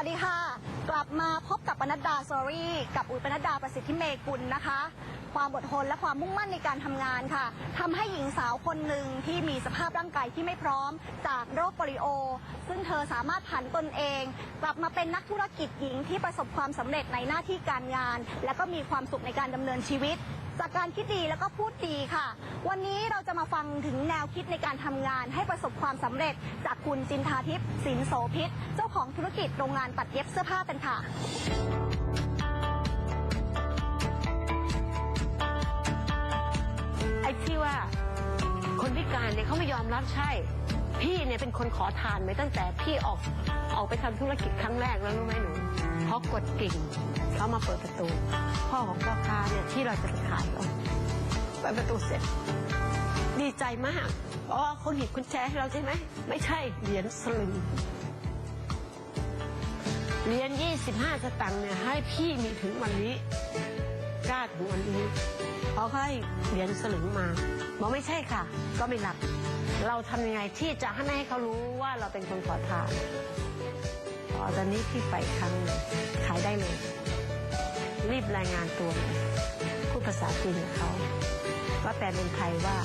วัสดีค่ะ กลับมาพบกับปนัดดาสอรี่ กับอุยปนัดดาประสิทธิเมกุลนะคะ ความอดทนและความมุ่งมั่นในการทำงานค่ะทำให้หญิงสาวคนหนึ่งที่มีสภาพร่างกายที่ไม่พร้อม จากโรคโปลิโอ ซึ่งเธอสามารถผันตนเอง กลับมาเป็นนักธุรกิจหญิงที่ประสบความสำเร็จในหน้าที่การงาน และก็มีความสุขในการดำเนินชีวิต จากการคิดดีแล้วก็พูดดีค่ะ วันนี้เราจะมาฟังถึงแนวคิดในการทำงานให้ประสบความสำเร็จ จากคุณจินทาทิพย์สินโสพิษ เจ้าของธุรกิจโรงงานตัดเย็บเสื้อผ้ากันค่ะ ไอ้ที่ว่า การเนี่ยเขาไม่ยอมรับใช่ พี่เนี่ยเป็นคนขอทานไปตั้งแต่พี่ออกออกไปทำธุรกิจครั้งแรกแล้วรู้ไหมหนูเพราะกดกิ่งเขามาเปิดประตู พ่อของพ่อค้าเนี่ยที่เราจะไปขายเขาเปิดประตูเสร็จ ดีใจมากอ๋อเขาหยิบกุญแจให้เราใช่ไหมไม่ใช่เหรียญสลึงเหรียญ25 สตังค์เนี่ยให้พี่มีถึงวันนี้ กล้าถึงวันนี้เขาให้เหรียญสลึงมาบอกไม่ใช่ค่ะ ก็ไม่รับ เราทำยังไงที่จะให้ไม่เขารู้ว่าเราเป็นคนขอทานพอตอนนี้พี่ไปครั้งหนึ่งขายได้เลย รีบรายงานตัวพูดภาษาจีนกับเขาว่าแปลเป็นไทยว่า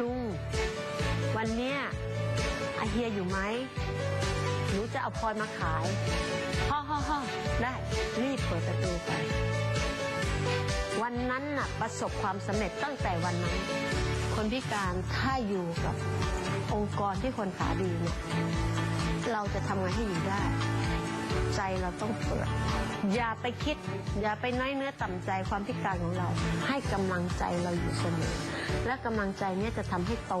ลุงวันเนี้ยอาเฮียอยู่ไหม หนูจะเอาพลอยมาขายฮ่อฮ่อฮ่อได้รีบเปิดประตูไป วันนั้นน่ะประสบความสำเร็จตั้งแต่วันนั้น คนพิการถ้าอยู่กับองค์กรที่คนขาดีเนี่ยเราจะทำไงให้อยู่ได้ ใจเราต้องเปิด อย่าไปคิด อย่าไปน้อยเนื้อต่ำใจความพิการของเรา ให้กำลังใจเราอยู่เสมอและกำลังใจเนี่ยจะทำให้โต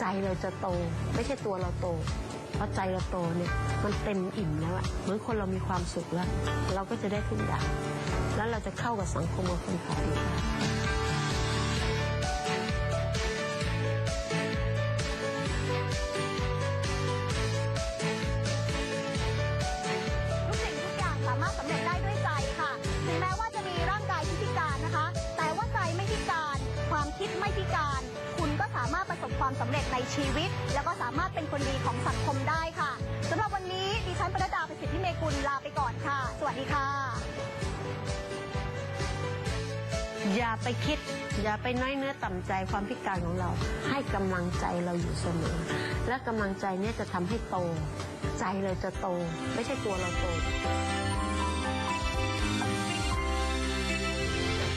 ใจเราจะโต ไม่ใช่ตัวเราโต พราะใจเราโตเนี่ยมันเต็มอิ่มแล้วอะเหมือนคนเรามีความสุขแล้ว เราก็จะได้ทุกอย่างแล้วเราจะเข้ากับสังคมกับคนขาดีได้ทุกสิ่งทุกอย่างสามารถสำเร็จได้ด้วยใจค่ะ ถึงแม้ว่าจะมีร่างกายที่พิการนะคะ แต่ว่าใจไม่พิการ ความคิดไม่พิการามารถประสบความสำเร็จในชีวิต แล้วก็สามารถเป็นคนดีของสังคมได้ค่ะสำหรับวันนี้ดิฉันประดาประสิทธิเมกุลลาไปก่อนค่ะ สวัสดีค่ะ อย่าไปคิด อย่าไปน้อยเนื้อต่ำใจความพิการของเรา ให้กำลังใจเราอยู่เสมอ และกำลังใจเนี่ยจะทำให้โต ใจเราจะโต ไม่ใช่ตัวเราโต